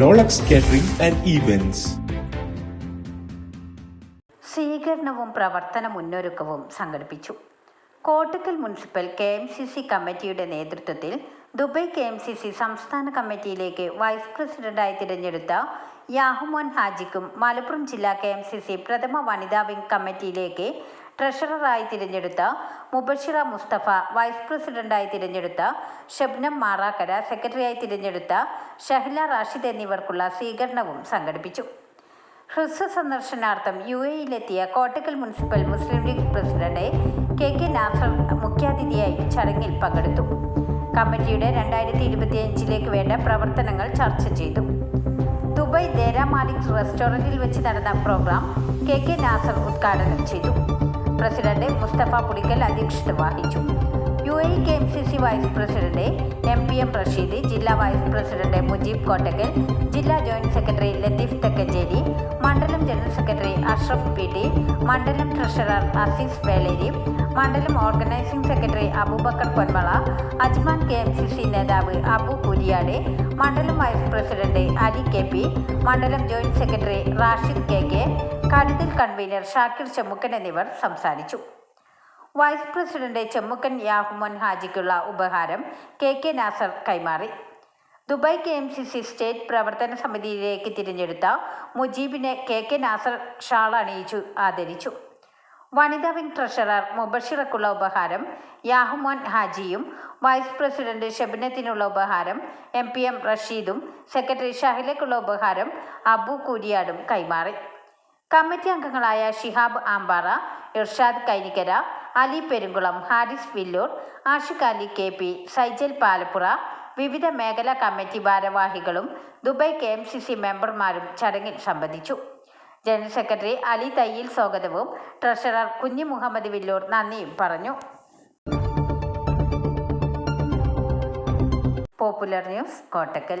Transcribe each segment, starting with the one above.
Rolex catering and events സ്വീകരണവും പ്രവർത്തന മുന്നൊരുക്കവും സംഘടിപ്പിച്ചു. Kottakkal municipal K M C C കമ്മിറ്റിയുടെ നേതൃത്വത്തിൽ Dubai K M C C സംസ്ഥാന കമ്മിറ്റിയിലേക്ക് വൈസ് പ്രസിഡന്റായി തിരഞ്ഞെടുത്ത യാഹുമോൻ ഹാജിക്കും മലപ്പുറം ജില്ലാ കെ എം സി സി പ്രഥമ വനിതാ വിംഗ് കമ്മിറ്റിയിലേക്ക് ട്രഷററായി തിരഞ്ഞെടുത്ത മുബഷിറ മുസ്തഫ വൈസ് പ്രസിഡന്റായി തിരഞ്ഞെടുത്ത ഷബ്നം മാറാക്കര സെക്രട്ടറിയായി തിരഞ്ഞെടുത്ത ഷഹ്ല റാഷിദ് എന്നിവർക്കുള്ള സ്വീകരണവും സംഘടിപ്പിച്ചു. ഹ്രസ്വ സന്ദർശനാർത്ഥം U എയിലെത്തിയ Kottakkal municipal Muslim League president K K Nasar മുഖ്യാതിഥിയായി ചടങ്ങിൽ പങ്കെടുത്തു. കമ്മിറ്റിയുടെ രണ്ടായിരത്തി ഇരുപത്തിയഞ്ചിലേക്ക് വേണ്ട പ്രവർത്തനങ്ങൾ ചർച്ച ചെയ്തു. ദുബായ് ദേര മാലിക് റെസ്റ്റോറന്റിൽ വെച്ച് നടന്ന പ്രോഗ്രാം കെ കെ നാസർ ഉദ്ഘാടനം ചെയ്തു. പ്രസിഡന്റ് മുസ്തഫ പുളിക്കൽ അധ്യക്ഷത വഹിച്ചു. U A K M C C vice president M P M Rasheed ജില്ലാ വൈസ് പ്രസിഡന്റ് മുജീബ് കോട്ടക്കൽ ജില്ലാ ജോയിന്റ് സെക്രട്ടറി ലത്തീഫ് തെക്കഞ്ചേരി മണ്ഡലം general secretary Ashraf P T മണ്ഡലം ട്രഷറർ അസീസ് വേളേരി മണ്ഡലം organizing secretary Abubacker Ponmala Ajman K M C C നേതാവ് അബു കുരിയാട് മണ്ഡലം vice president Ali K P മണ്ഡലം joint secretary Rashid K K കടുതൽ convener Shakir Chemmukkan എന്നിവർ സംസാരിച്ചു. വൈസ് പ്രസിഡന്റ് ചെമ്മുക്കൻ യാഹുമൻ ഹാജിക്കുള്ള ഉപഹാരം കെ കെ നാസർ കൈമാറി. Dubai K M C C state പ്രവർത്തന സമിതിയിലേക്ക് തിരഞ്ഞെടുത്ത മുജീബിനെ കെ കെ നാസർ ഷാൾ അണിയിച്ചു ആദരിച്ചു. വനിതാ വിംഗ് ട്രഷറർ മുബഷിറക്കുള്ള ഉപഹാരം യാഹുമോൻ ഹാജിയും വൈസ് പ്രസിഡന്റ് ഷെബിനത്തിനുള്ള ഉപഹാരം എം പി എം റഷീദും സെക്രട്ടറി ഷാഹിലേക്കുള്ള ഉപഹാരം അബു കൂരിയാടും കൈമാറി. കമ്മിറ്റി അംഗങ്ങളായ ഷിഹാബ് ആമ്പാറ ഇർഷാദ് കൈനിക്കര അലി പെരുങ്കുളം ഹാരിസ് വില്ലൂർ ആഷിഖ് അലി കെ പി സൈജൽ പാലപ്പുറ വിവിധ മേഖലാ കമ്മിറ്റി ഭാരവാഹികളും ദുബായ് കെ മെമ്പർമാരും ചടങ്ങിൽ സംബന്ധിച്ചു. ജനറൽ സെക്രട്ടറി അലി തയ്യിൽ സ്വാഗതവും. ട്രഷറർ കുഞ്ഞി മുഹമ്മദ് വില്ലൂർ നന്ദിയും പറഞ്ഞു. Popular news Kottakkal.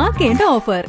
ആഘോഷമാക്കേണ്ട ഓഫർ